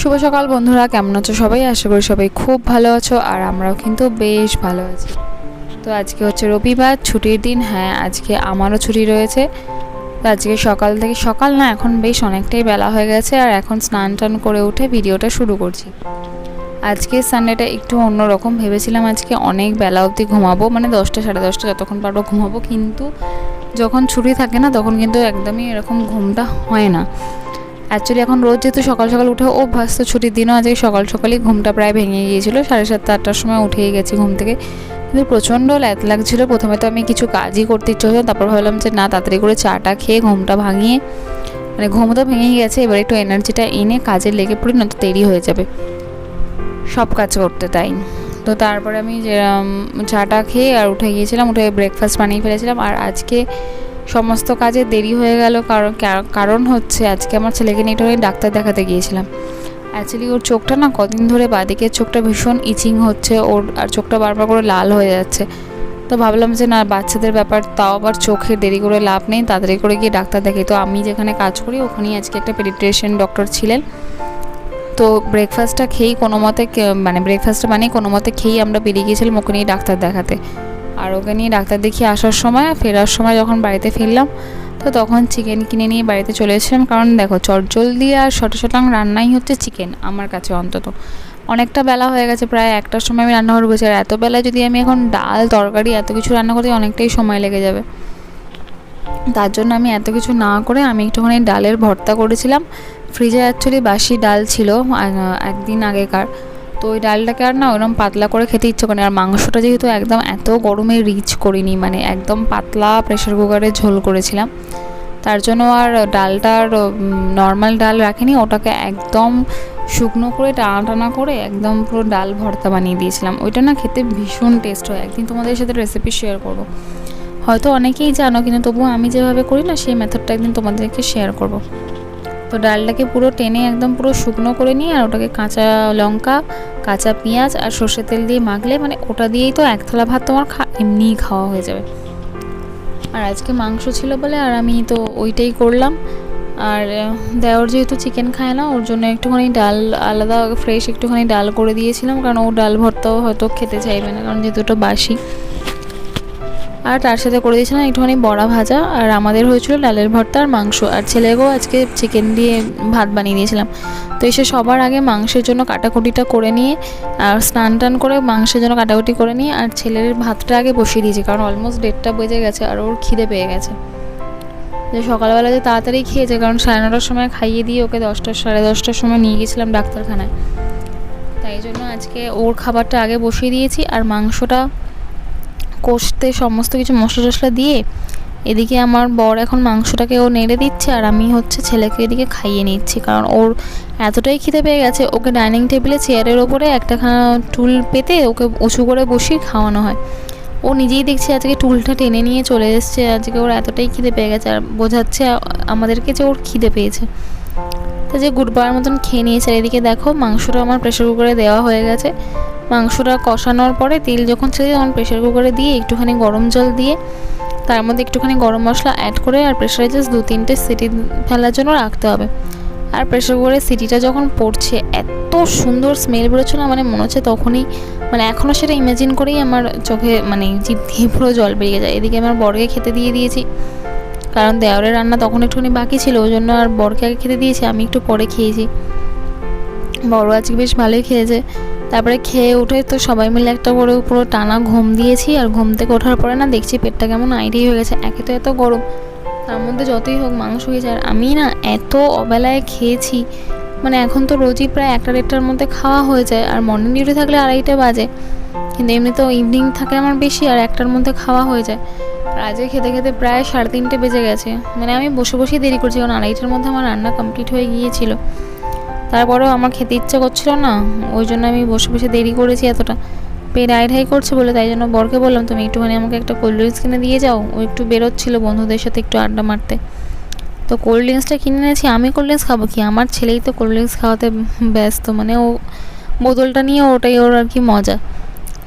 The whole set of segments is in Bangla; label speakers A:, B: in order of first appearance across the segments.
A: শুভ সকাল বন্ধুরা, কেমন আছো সবাই? আশা করি সবাই খুব ভালো আছো আর আমরাও কিন্তু বেশ ভালো আছি। তো আজকে হচ্ছে রবিবার, ছুটির দিন হ্যাঁ আজকে আমারও ছুটি রয়েছে। তো আজকে সকাল থেকে, সকাল না, এখন বেশ অনেকটাই বেলা হয়ে গেছে আর এখন স্নান টান করে উঠে ভিডিওটা শুরু করছি। আজকে সানডেটা একটু অন্যরকম ভেবেছিলাম আজকে অনেক বেলা অবধি ঘুমাবো মানে দশটা, সাড়ে দশটা যতক্ষণ পারব ঘুমাবো, কিন্তু যখন ছুটি থাকে না, তখন কিন্তু একদমই এরকম ঘুমটা হয় না। অ্যাকচুয়ালি এখন রোজ যেহেতু সকাল সকাল উঠে অভ্যাস, তো ছুটির দিনও আজকে সকাল সকালই ঘুমটা প্রায় ভেঙে গিয়েছিল। সাড়ে সাতটা, আটটার সময় উঠেই গেছি ঘুম থেকে। কিন্তু প্রচণ্ড ল্যাত লাগছিল। প্রথমে তো আমি কিছু কাজই করতে ইচ্ছে হতো তারপর ভাবলাম যে না, তাড়াতাড়ি করে চাটা খেয়ে ঘুমটা ভাঙিয়ে মানে ঘুম তো ভেঙেই গেছে, এবার একটু এনার্জিটা এনে কাজে লেগে পড়ি, না তো দেরি হয়ে যাবে। সব কাজ করতে তাই। তো তারপরে আমি চাটা খেয়ে আর উঠে গিয়েছিলাম, উঠে ব্রেকফাস্ট বানিয়ে ফেলেছিলাম। আর আজকে সমস্ত কাজে দেরি হয়ে গেল, কারণ কারণ হচ্ছে আজকে আমার ছেলেকে নিয়ে একটু ডাক্তার দেখাতে গিয়েছিলাম। অ্যাকচুয়ালি ওর চোখটা না কদিন ধরে বাদিকের চোখটা ভীষণ ইচিং হচ্ছে, ওর আর চোখটা বারবার করে লাল হয়ে যাচ্ছে। তো ভাবলাম যে না, বাচ্চাদের ব্যাপার তাও আবার চোখে দেরি করে লাভ নেই, তাড়াতাড়ি করে গিয়ে ডাক্তার দেখে তো আমি যেখানে কাজ করি, ওখানেই আজকে একটা পেডিট্রিশিয়ান ডক্টর ছিলেন। তো ব্রেকফাস্টটা খেয়েই কোনো মতে মানে ব্রেকফাস্টটা মানে কোনো মতে খেয়েই আমরা বেরিয়ে গিয়েছিলাম ওখানেই ডাক্তার দেখাতে। আর ওকে নিয়ে ডাক্তার দেখিয়ে আসার সময়, ফেরার সময় যখন বাড়িতে ফিরলাম, তো তখন চিকেন কিনে নিয়ে বাড়িতে চলে এসেছিলাম। কারণ দেখো, চটজলদি আর শট শটাং রান্নাই হচ্ছে চিকেন আমার কাছে অন্তত। অনেকটা বেলা হয়ে গেছে, প্রায় একটার সময় আমি রান্না করে বসে আর এত বেলায় যদি আমি এখন ডাল, তরকারি, এত কিছু রান্না করতে অনেকটাই সময় লেগে যাবে। তার জন্য আমি এত কিছু না করে আমি একটুখানি ডালের ভর্তা করেছিলাম। ফ্রিজে অ্যাকচুয়ালি বাসি ডাল ছিল একদিন আগেকার। তো ওই ডালটাকে আর না ওরকম পাতলা করে খেতে ইচ্ছে করে আর মাংসটা যেহেতু একদম এত গরমে রিচ করিনি মানে একদম পাতলা প্রেশার কুকারে ঝোল করেছিলাম, তার জন্য আর ডালটার নর্মাল ডাল রাখিনি, ওটাকে একদম শুকনো করে টানা টানা করে একদম পুরো ডাল ভর্তা বানিয়ে দিয়েছিলাম। ওইটা না খেতে ভীষণ টেস্ট হয়। একদিন তোমাদের সাথে রেসিপি শেয়ার করব। হয়তো অনেকেই জানো, কিন্তু তবুও আমি যেভাবে করি না, সেই মেথডটা একদিন তোমাদেরকে শেয়ার করব। তো ডালটাকে পুরো টেনে একদম পুরো শুকনো করে নিয়ে আর ওটাকে কাঁচা লঙ্কা, কাঁচা পেঁয়াজ আর সর্ষের তেল দিয়ে মাখলে মানে ওটা দিয়েই তো এক থালা ভাত তোমার খা এমনিই খাওয়া হয়ে যাবে। আর আজকে মাংস ছিল বলে আর আমি তো ওইটাই করলাম। আর দেওয়ার যেহেতু চিকেন খায় না, ওর জন্য একটুখানি ডাল আলাদা ফ্রেশ একটুখানি ডাল করে দিয়েছিলাম। কারণ ও ডাল ভর্তাও হয়তো খেতে চাইবে না, কারণ যেহেতু ওটা বাসি। আর তার সাথে করে দিয়েছিলাম একটুখানি বড়া ভাজা, আর আমাদের হয়েছিল ডালের ভর্তা আর মাংস। আর ছেলেকেও আজকে চিকেন দিয়ে ভাত বানিয়ে দিয়েছিলাম। তো এসে সবার আগে মাংসের জন্য কাটাকুটিটা করে নিয়ে, আর স্নান টান করে মাংসের জন্য কাটাকুটি করে নিয়ে, আর ছেলের ভাতটা আগে বসিয়ে দিয়েছি, কারণ অলমোস্ট ডেটটা বেজে গেছে আর ওর খিদে পেয়ে গেছে। যে সকালবেলা যে তাড়াতাড়ি খেয়েছে, কারণ সাড়ে নটার সময় খাইয়ে দিয়ে ওকে দশটা, সাড়ে দশটার সময় নিয়ে গেছিলাম ডাক্তারখানায়। তাই জন্য আজকে ওর খাবারটা আগে বসিয়ে দিয়েছি, আর মাংসটা কষতে সমস্ত কিছু মশলা টশলা দিয়ে এদিকে আমার বর এখন মাংসটাকে ও নেড়ে দিচ্ছে আর আমি হচ্ছে ছেলেকে এদিকে খাইয়ে নিচ্ছি। কারণ ওর এতটাই খিদে পেয়ে গেছে, ওকে ডাইনিং টেবিলে, চেয়ারের ওপরে একটা টুল পেতে ওকে উঁচু করে বসিয়ে খাওয়ানো হয়। ও নিজেই দেখছে আজকে টুলটা টেনে নিয়ে চলে এসছে, আজকে ওর এতটাই খিদে পেয়ে গেছে আর বোঝাচ্ছে আমাদেরকে যে ওর খিদে পেয়েছে। তো যে গুড়বার মতন খেয়ে নিয়েছে। এদিকে দেখো মাংসটা আমার প্রেশার কুকারে দেওয়া হয়ে গেছে। মাংসটা কষানোর পরে তেল যখন ছেড়ে তখন প্রেশার কুকারে দিয়ে একটুখানি গরম জল দিয়ে, তার মধ্যে একটুখানি গরম মশলা অ্যাড করে আর প্রেশারে জাস্ট দু তিনটে সিটি ফেলার জন্য রাখতে হবে। আর প্রেশার কুকারের সিটিটা যখন পড়ছে, এত সুন্দর স্মেল বেরোচ্ছে না মানে মনে হচ্ছে তখনই মানে এখনও সেটা ইমাজিন করেই আমার চোখে মানে জিভ দিয়ে পুরো জল বেরিয়ে যায়। এদিকে আমার বরকে খেতে দিয়ে দিয়েছি, কারণ দেওয়ারের রান্না তখন একটুখানি বাকি ছিল, ওই জন্য আর বরকে আগে খেতে দিয়েছি, আমি একটু পরে খেয়েছি। বড় আজকে বেশ ভালোই খেয়েছে। তারপরে খেয়ে উঠে তো সবাই মিলে একটা করে পুরো টানা ঘুম দিয়েছি আর ঘুম থেকে ওঠার পরে না দেখছি পেটটা কেমন আইডিয়াই হয়ে গেছে, একে তো এত গরম। তার মধ্যে যতই হোক মাংস হয়েছে, আর আমি না এত অবেলায় খেয়েছি মানে এখন তো রোজই প্রায় একটা দেড়টার মধ্যে খাওয়া হয়ে যায়, আর মর্নিং ডিউটি থাকলে আড়াইটা বাজে। কিন্তু এমনি তো ইভিনিং থাকে আমার বেশি, আর একটার মধ্যে খাওয়া হয়ে যায়। আর আজকে খেতে খেতে প্রায় সাড়ে তিনটে বেজে গেছে। মানে আমি বসে বসেই দেরি করছি, কারণ আড়াইটার মধ্যে আমার রান্না কমপ্লিট হয়ে গিয়েছিল। তারপরেও আমার খেতে ইচ্ছা করছিল না। ওই জন্য আমি বসে বসে দেরি করেছি এতটা। পেট আই ঢাই করছে বলে তাই জন্য বরকে বললাম, তুমি একটুখানি আমাকে একটা কোল্ড ড্রিঙ্কস কিনে দিয়ে যাও। ও একটু বেরোচ্ছিলো বন্ধুদের সাথে একটু আড্ডা মারতে। তো কোল্ড ড্রিঙ্কসটা কিনে এনেছি, আমি কোল্ড ড্রিঙ্কস খাব কি? আমার ছেলেই তো কোল্ড ড্রিঙ্কস খাওয়াতে ব্যস্ত মানে ও বোতলটা নিয়ে ওটাই ওর আর কি মজা।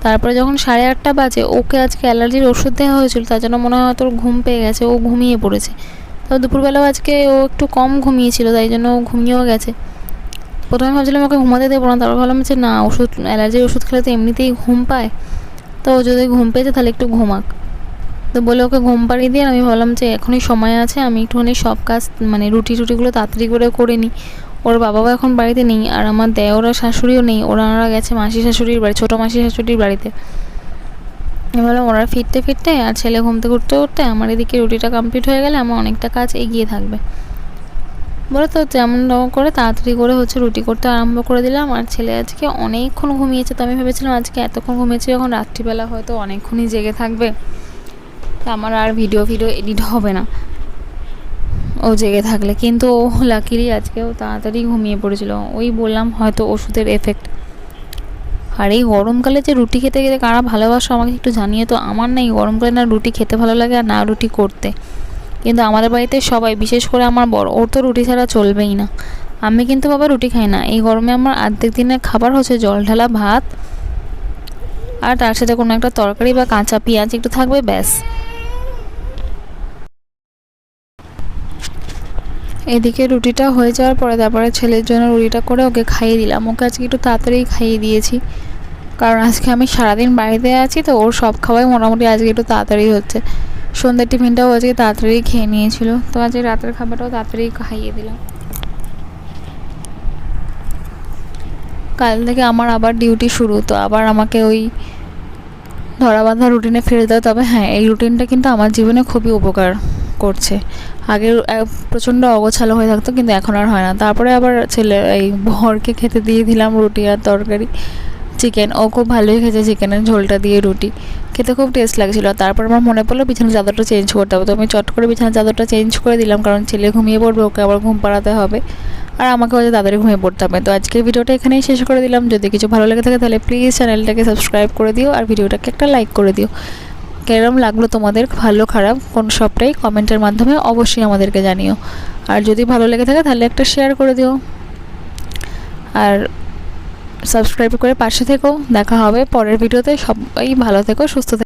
A: তারপরে যখন সাড়ে আটটা বাজে, ওকে আজকে অ্যালার্জির ওষুধ দেওয়া হয়েছিল, তার জন্য মনে হয় তোর ঘুম পেয়ে গেছে, ও ঘুমিয়ে পড়েছে। তো দুপুরবেলাও আজকে ও একটু কম ঘুমিয়েছিল, তাই জন্য ও ঘুমিয়েও গেছে। প্রথমে ভাবছিলাম ওকে ঘুমাতে দেবো না, তারপর ভাবলাম যে না, ওষুধ, অ্যালার্জির ওষুধ খেলে তো এমনিতেই ঘুম পায়। তো ও যদি ঘুম পেয়েছে তাহলে একটু ঘুমাক। তো বলে ওকে ঘুম পাড়িয়ে দিয়ে আমি ভাবলাম যে এখনই সময় আছে, আমি একটুখানি সব কাজ মানে রুটি টুটিগুলো তাড়াতাড়ি করে করে নিই। ওর বাবাও এখন বাড়িতে নেই, আর আমার দেওরা শাশুড়িও নেই ওনারা গেছে মাসি শাশুড়ির বাড়ি, ছোটো মাসি শাশুড়ির বাড়িতে। আমি ভাবলাম ওরা ফিরতে ফিরতে আর ছেলে ঘুমতে ঘুরতে উঠতে আমার এদিকে রুটিটা কমপ্লিট হয়ে গেলে আমার অনেকটা কাজ এগিয়ে থাকবে। বলে তো যেমন করে তাড়াতাড়ি করে হচ্ছে রুটি করতে আরম্ভ করে দিলাম। আর ছেলে আজকে অনেকক্ষণ ঘুমিয়েছে, তো আমি ভেবেছিলাম আজকে এতক্ষণ ঘুমিয়েছে যখন রাত্রিবেলা হয়তো অনেকক্ষণই জেগে থাকবে। তা আমার আর ভিডিও ভিডিও এডিট হবে না। ও জেগে থাকলে, কিন্তু ও লাকিলি আজকেও তাড়াতাড়ি ঘুমিয়ে পড়েছিল। ওই বললাম হয়তো ওষুধের এফেক্ট আর এই গরমকালে যে রুটি খেতে খেতে কারা ভালোবাসো আমাকে একটু জানিয়ে তো, আমার না এই গরমকালে না রুটি খেতে ভালো লাগে আর না রুটি করতে। কিন্তু আমাদের বাড়িতে সবাই, বিশেষ করে আমার বড় ওর তো রুটি ছাড়া চলবেই না। আমি কিন্তু বাবা রুটি খাই না। এই গরমে আমার আর্ধেক দিনের খাবার হচ্ছে জল ঢালা ভাত আর তার সাথে কোনো একটা তরকারি বা কাঁচা পেঁয়াজ, একটু থাকবে ব্যাস। এদিকে রুটিটা হয়ে যাওয়ার পরে তারপরে ছেলের জন্য রুটিটা করে ওকে খাইয়ে দিলাম। ওকে আজকে একটু তাড়াতাড়ি খাইয়ে দিয়েছি। কারণ আজকে আমি সারাদিন বাড়িতে আছি তো ওর সব খাওয়াই মোটামুটি আজকে একটু তাড়াতাড়ি হচ্ছে। সন্ধ্যের টিফিনটাও আজকে তাড়াতাড়ি খেয়ে নিয়েছিল। তো আজকে রাতের খাবারটাও তাড়াতাড়ি খাইয়ে দিলাম। কাল থেকে আমার আবার ডিউটি শুরু, তো আবার আমাকে ওই ধরা বাঁধা রুটিনে ফিরে দেয় তবে হ্যাঁ এই রুটিনটা কিন্তু আমার জীবনে খুবই উপকার করছে। আগে প্রচণ্ড অগোছালো হয়ে থাকতো, কিন্তু এখন আর হয় না। তারপরে আবার ছেলে, এই ভরকে খেতে দিয়ে দিলাম রুটি আর তরকারি। চিকেন ও খুব ভালোই খেয়েছে চিকেনের ঝোলটা দিয়ে রুটি। খেতে খুব টেস্ট লাগছিল। তারপর আমার মনে পড়ল বিছানার চাদরটা চেঞ্জ করতে হবে। তো আমি চট করে বিছানার চাদরটা চেঞ্জ করে দিলাম, কারণ ছেলে ঘুমিয়ে পড়বে, ওকে আবার ঘুম পাড়াতে হবে। আর আমাকে হয়তো তাড়াতাড়ি ঘুমিয়ে পড়তে হবে। তো আজকের ভিডিওটা এখানেই শেষ করে দিলাম। যদি কিছু ভালো লেগে থাকে তাহলে প্লিজ চ্যানেলটাকে সাবস্ক্রাইব করে দিও আর ভিডিওটাকে একটা লাইক করে দিও। কেরম লাগল তোমাদের, ভালো, খারাপ, কোন সবটাই কমেন্টের মাধ্যমে অবশ্যই আমাদেরকে জানিও। আর যদি ভালো লেগে থাকে তাহলে একটা শেয়ার করে দিও। আর সাবস্ক্রাইব করে পাশে থেকো। দেখা হবে পরের ভিডিওতে। সবাই ভালো থেকো সুস্থ থেকো।